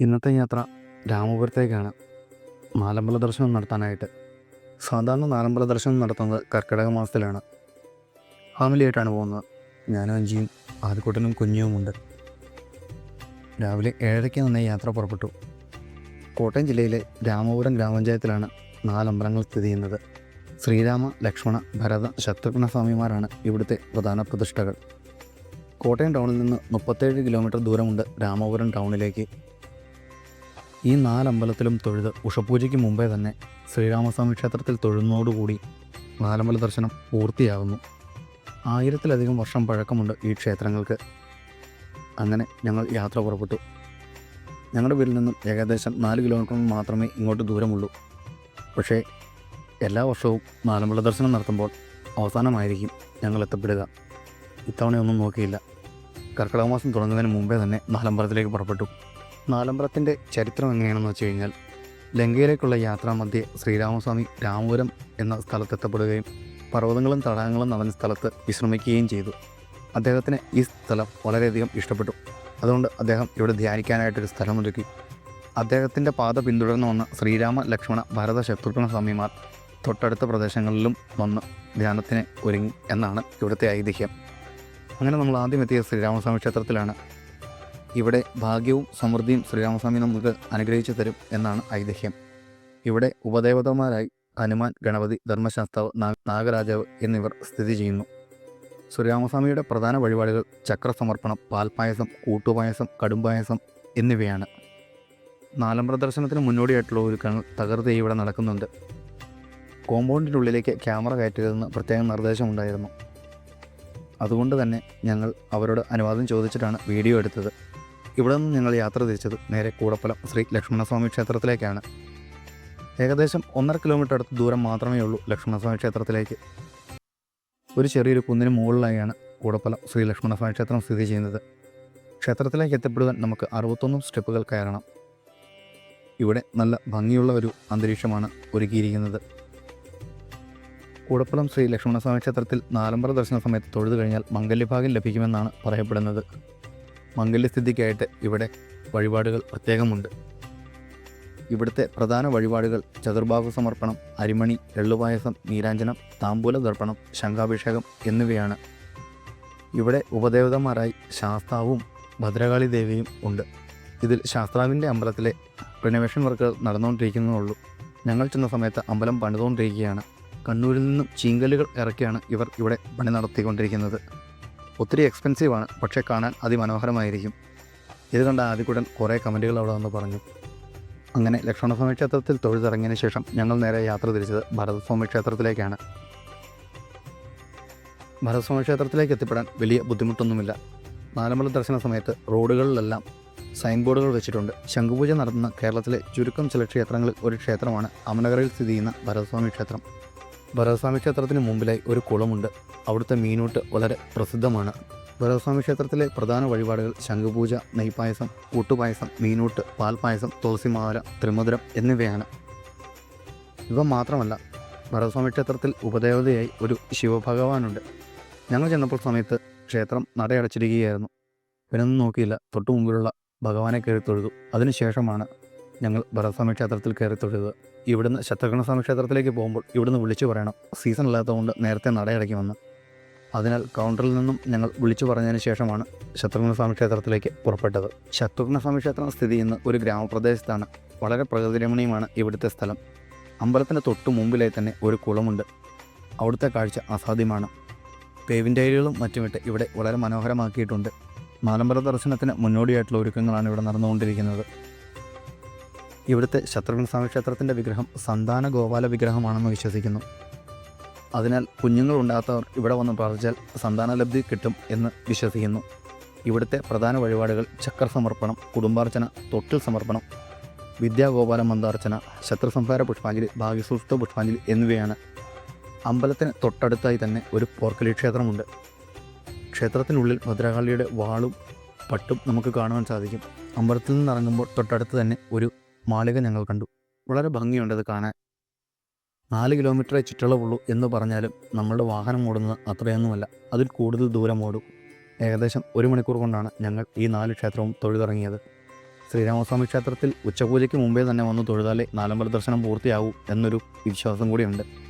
ഇന്നത്തെ യാത്ര രാമപുരത്തേക്കാണ്. നാലമ്പല ദർശനം നടത്താനായിട്ട്. സാധാരണ നാലമ്പല ദർശനം നടത്തുന്നത് കർക്കിടക മാസത്തിലാണ്. ഫാമിലിയായിട്ടാണ് പോകുന്നത്. ഞാനും അഞ്ചിയും ആദ്യക്കൂട്ടനും കുഞ്ഞുമുണ്ട് രാവിലെ ഏഴരയ്ക്ക് നിന്ന് യാത്ര പുറപ്പെട്ടു. കോട്ടയം ജില്ലയിലെ രാമപുരം ഗ്രാമപഞ്ചായത്തിലാണ് നാലമ്പലങ്ങൾ സ്ഥിതി ചെയ്യുന്നത്. ശ്രീരാമ ലക്ഷ്മണ ഭരത ശത്രുഘ്ന സ്വാമിമാരാണ് ഇവിടുത്തെ പ്രധാന പ്രതിഷ്ഠകൾ. കോട്ടയം ടൗണിൽ നിന്ന് മുപ്പത്തേഴ് കിലോമീറ്റർ ദൂരമുണ്ട് രാമപുരം ടൗണിലേക്ക്. ഈ നാലമ്പലത്തിലും തൊഴുത് ഉഷപൂജയ്ക്ക് മുമ്പേ തന്നെ ശ്രീരാമസ്വാമി ക്ഷേത്രത്തിൽ തൊഴുന്നതോടുകൂടി നാലമ്പല ദർശനം പൂർത്തിയാകുന്നു ആയിരത്തിലധികം വർഷം പഴക്കമുണ്ട് ഈ ക്ഷേത്രങ്ങൾക്ക്. അങ്ങനെ ഞങ്ങൾ യാത്ര പുറപ്പെട്ടു. ഞങ്ങളുടെ വീട്ടിൽ നിന്നും ഏകദേശം നാല് കിലോമീറ്റർ മാത്രമേ ഇങ്ങോട്ട് ദൂരമുള്ളൂ. പക്ഷേ എല്ലാ വർഷവും നാലമ്പല ദർശനം നടത്തുമ്പോൾ അവസാനമായിരിക്കും ഞങ്ങൾ എത്തപ്പെടുക. ഇത്തവണയൊന്നും നോക്കിയില്ല. കർക്കിടക മാസം തുടങ്ങുന്നതിന് മുമ്പേ തന്നെ നാലമ്പലത്തിലേക്ക് പുറപ്പെട്ടു. നാലമ്പലത്തിന്റെ ചരിത്രം എങ്ങനെയാണെന്ന് വെച്ച് കഴിഞ്ഞാൽ ലങ്കയിലേക്കുള്ള യാത്രാമധ്യേ ശ്രീരാമസ്വാമി രാമപുരം എന്ന സ്ഥലത്തെത്തപ്പെടുകയും പർവതങ്ങളും തടാകങ്ങളും നടന്ന സ്ഥലത്ത് വിശ്രമിക്കുകയും ചെയ്തു. അദ്ദേഹത്തിന് ഈ സ്ഥലം വളരെയധികം ഇഷ്ടപ്പെട്ടു. അതുകൊണ്ട് അദ്ദേഹം ഇവിടെ ധ്യാനിക്കാനായിട്ടൊരു സ്ഥലമൊരുക്കി. അദ്ദേഹത്തിന്റെ പാത പിന്തുടർന്ന് വന്ന ശ്രീരാമ ലക്ഷ്മണ ഭരത ശത്രുഘ്ന സ്വാമിമാർ തൊട്ടടുത്ത പ്രദേശങ്ങളിലും വന്ന് ധ്യാനത്തിന് ഒരുങ്ങി എന്നാണ് ഇവിടുത്തെ ഐതിഹ്യം. അങ്ങനെ നമ്മൾ ആദ്യം എത്തിയ ശ്രീരാമസ്വാമി ക്ഷേത്രത്തിലാണ്. ഇവിടെ ഭാഗ്യവും സമൃദ്ധിയും ശ്രീരാമസ്വാമി നമുക്ക് അനുഗ്രഹിച്ചു തരും എന്നാണ് ഐതിഹ്യം. ഇവിടെ ഉപദേവതമാരായി ഹനുമാൻ ഗണപതി ധർമ്മശാസ്താവ് നാഗരാജാവ് എന്നിവർ സ്ഥിതി ചെയ്യുന്നു. ശ്രീരാമസ്വാമിയുടെ പ്രധാന വഴിപാടുകൾ ചക്രസമർപ്പണം പാൽപ്പായസം കൂട്ടുപായസം കടുംപായസം എന്നിവയാണ്. നാലം പ്രദർശനത്തിന് മുന്നോടിയായിട്ടുള്ള ഒരുക്കങ്ങൾ തകർത്ത് ഇവിടെ നടക്കുന്നുണ്ട്. കോമ്പൗണ്ടിനുള്ളിലേക്ക് ക്യാമറ കയറ്റരുതെന്ന് പ്രത്യേക നിർദ്ദേശമുണ്ടായിരുന്നു. അതുകൊണ്ട് തന്നെ ഞങ്ങൾ അവരോട് അനുവാദം ചോദിച്ചിട്ടാണ് വീഡിയോ എടുത്തത്. ഇവിടെ നിന്ന് ഞങ്ങൾ യാത്ര തിരിച്ചത് നേരെ കൂടപ്പലം ശ്രീ ലക്ഷ്മണസ്വാമി ക്ഷേത്രത്തിലേക്കാണ്. ഏകദേശം ഒന്നര കിലോമീറ്റർ അടുത്ത് ദൂരം മാത്രമേ ഉള്ളൂ ലക്ഷ്മണസ്വാമി ക്ഷേത്രത്തിലേക്ക്. ഒരു ചെറിയൊരു കുന്നിന് മുകളിലായാണ് കൂടപ്പലം ശ്രീ ലക്ഷ്മണസ്വാമി ക്ഷേത്രം സ്ഥിതി ചെയ്യുന്നത്. ക്ഷേത്രത്തിലേക്ക് എത്തപ്പെടുവാൻ നമുക്ക് അറുപത്തൊന്നും സ്റ്റെപ്പുകൾ കയറണം. ഇവിടെ നല്ല ഭംഗിയുള്ള ഒരു അന്തരീക്ഷമാണ് ഒരുക്കിയിരിക്കുന്നത്. കൂടപ്പുറം ശ്രീ ലക്ഷ്മണസ്വാമി ക്ഷേത്രത്തിൽ നാലമ്പല ദർശന സമയത്ത് തൊഴുതു കഴിഞ്ഞാൽ മംഗല്യഭാഗ്യം ലഭിക്കുമെന്നാണ് പറയപ്പെടുന്നത്. മംഗല്യസ്ഥിതിക്കായിട്ട് ഇവിടെ വഴിപാടുകൾ പ്രത്യേകമുണ്ട്. ഇവിടുത്തെ പ്രധാന വഴിപാടുകൾ ചതുർഭാഗ സമർപ്പണം അരിമണി എള്ളുപായസം നീരാഞ്ജനം താമ്പൂല ദർപ്പണം ശംഖാഭിഷേകം എന്നിവയാണ്. ഇവിടെ ഉപദേവതമാരായി ശാസ്താവും ഭദ്രകാളി ദേവിയും ഉണ്ട്. ഇതിൽ ശാസ്താവിന്റെ അമ്പലത്തിലെ റിനോവേഷൻ വർക്കുകൾ നടന്നുകൊണ്ടിരിക്കുന്നതുള്ളൂ ഞങ്ങൾ ചെന്ന സമയത്ത് അമ്പലം പണിതുകൊണ്ടിരിക്കുകയാണ്. കണ്ണൂരിൽ നിന്നും ചീങ്കലുകൾ ഇറക്കിയാണ് ഇവർ ഇവിടെ പണി നടത്തിക്കൊണ്ടിരിക്കുന്നത്. ഒത്തിരി എക്സ്പെൻസീവാണ് പക്ഷേ കാണാൻ അതിമനോഹരമായിരിക്കും. ഇത് കണ്ട ആദ്യക്കൂടൻ കുറേ കമന്റുകൾ അവിടെ വന്ന് പറഞ്ഞു. അങ്ങനെ ലക്ഷ്മണസ്വാമി ക്ഷേത്രത്തിൽ തൊഴുതിറങ്ങിയതിന് ശേഷം ഞങ്ങൾ നേരെ യാത്ര തിരിച്ചത് ഭരതസ്വാമി ക്ഷേത്രത്തിലേക്കാണ്. ഭരതസ്വാമി ക്ഷേത്രത്തിലേക്ക് എത്തിപ്പെടാൻ വലിയ ബുദ്ധിമുട്ടൊന്നുമില്ല. നാലമ്പല ദർശന സമയത്ത് റോഡുകളിലെല്ലാം സൈൻ ബോർഡുകൾ വെച്ചിട്ടുണ്ട്. ശംഖുപൂജ നടത്തുന്ന കേരളത്തിലെ ചുരുക്കം ചില ക്ഷേത്രങ്ങളിൽ ഒരു ക്ഷേത്രമാണ്. അമനഗറിൽ സ്ഥിതി ചെയ്യുന്ന ഭരതസ്വാമി ക്ഷേത്രം. ഭരതസ്വാമി ക്ഷേത്രത്തിന് മുമ്പിലായി ഒരു കുളമുണ്ട്. അവിടുത്തെ മീനൂട്ട് വളരെ പ്രസിദ്ധമാണ്. ഭരതസ്വാമി ക്ഷേത്രത്തിലെ പ്രധാന വഴിപാടുകൾ ശംഖുപൂജ നെയ്പായസം കൂട്ടുപായസം മീനൂട്ട് പാൽപായസം തുളസിമാല ത്രിമധുരം എന്നിവയാണ്. ഇവ മാത്രമല്ല ഭരതസ്വാമി ക്ഷേത്രത്തിൽ ഉപദേവതയായി ഒരു ശിവഭഗവാനുണ്ട്. ഞങ്ങൾ ചെന്നപ്പോൾ സമയത്ത് ക്ഷേത്രം നടയടച്ചിരിക്കുകയായിരുന്നു. പിന്നൊന്നും നോക്കിയില്ല. തൊട്ടു മുമ്പിലുള്ള ഭഗവാനെ കയറി തൊഴുതു. അതിനുശേഷമാണ് ഞങ്ങൾ ഭരതസ്വാമി ക്ഷേത്രത്തിൽ കയറി തൊഴുത് ഇവിടുന്ന് ശത്രുഘ്നസ്വാമി ക്ഷേത്രത്തിലേക്ക് പോകുമ്പോൾ ഇവിടുന്ന് വിളിച്ചു പറയണം. സീസൺ ഇല്ലാത്തതുകൊണ്ട് നേരത്തെ നടയടയ്ക്കുമെന്ന് അതിനാൽ കൗണ്ടറിൽ നിന്നും ഞങ്ങൾ വിളിച്ചു പറഞ്ഞതിന് ശേഷമാണ് ശത്രുഘ്നസ്വാമി ക്ഷേത്രത്തിലേക്ക് പുറപ്പെട്ടത്. ശത്രുഘ്നസ്വാമി ക്ഷേത്രം സ്ഥിതി ചെയ്യുന്ന ഒരു ഗ്രാമപ്രദേശത്താണ്. വളരെ പ്രകൃതിരമണീയമാണ് ഇവിടുത്തെ സ്ഥലം. അമ്പലത്തിന്റെ തൊട്ടു മുമ്പിലായി തന്നെ ഒരു കുളമുണ്ട്. അവിടുത്തെ കാഴ്ച അസാധ്യമാണ്. പേവിന്റെ അരികളും മറ്റുമിട്ട് ഇവിടെ വളരെ മനോഹരമാക്കിയിട്ടുണ്ട്. മാലമ്പല ദർശനത്തിന് മുന്നോടിയായിട്ടുള്ള ഒരുക്കങ്ങളാണ് ഇവിടെ നടന്നുകൊണ്ടിരിക്കുന്നത്. ഇവിടുത്തെ ശത്രുഘ്നസ്വാമി ക്ഷേത്രത്തിന്റെ വിഗ്രഹം സന്താന ഗോപാല വിഗ്രഹമാണെന്ന് വിശ്വസിക്കുന്നു. അതിനാൽ കുഞ്ഞുങ്ങളുണ്ടാകാത്തവർ ഇവിടെ വന്ന് പ്രാർത്ഥിച്ചാൽ സന്താനലബ്ധി കിട്ടും എന്ന് വിശ്വസിക്കുന്നു. ഇവിടുത്തെ പ്രധാന വഴിപാടുകൾ ചക്ര സമർപ്പണം കുടുംബാർച്ചന തൊട്ടിൽ സമർപ്പണം വിദ്യാഗോപാല മന്ദാർച്ചന ശത്രുസംഹാര പുഷ്പാഞ്ജലി ഭാഗ്യസൂക്ത പുഷ്പാഞ്ജലി എന്നിവയാണ്. അമ്പലത്തിന് തൊട്ടടുത്തായി തന്നെ ഒരു പോർക്കലി ക്ഷേത്രമുണ്ട്. ക്ഷേത്രത്തിനുള്ളിൽ ഭദ്രകാളിയുടെ വാളും പട്ടും നമുക്ക് കാണുവാൻ സാധിക്കും. അമ്പലത്തിൽ നിന്ന് ഇറങ്ങുമ്പോൾ തൊട്ടടുത്ത് തന്നെ ഒരു മാളിക ഞങ്ങൾ കണ്ടു. വളരെ ഭംഗിയുണ്ട് അത് കാണാൻ. നാല് കിലോമീറ്ററേ ചുറ്റളവുള്ളൂ എന്ന് പറഞ്ഞാലും നമ്മളുടെ വാഹനം ഓടുന്നത് അത്രയൊന്നുമല്ല. അതിൽ കൂടുതൽ ദൂരം ഓടും. ഏകദേശം ഒരു മണിക്കൂർ കൊണ്ടാണ് ഞങ്ങൾ ഈ നാല് ക്ഷേത്രവും തൊഴുതിറങ്ങിയത്. ശ്രീരാമസ്വാമി ക്ഷേത്രത്തിൽ ഉച്ചപൂജയ്ക്ക് മുമ്പേ തന്നെ വന്ന് തൊഴുതാലേ നാലമ്പല ദർശനം പൂർത്തിയാവൂ എന്നൊരു വിശ്വാസം കൂടിയുണ്ട്.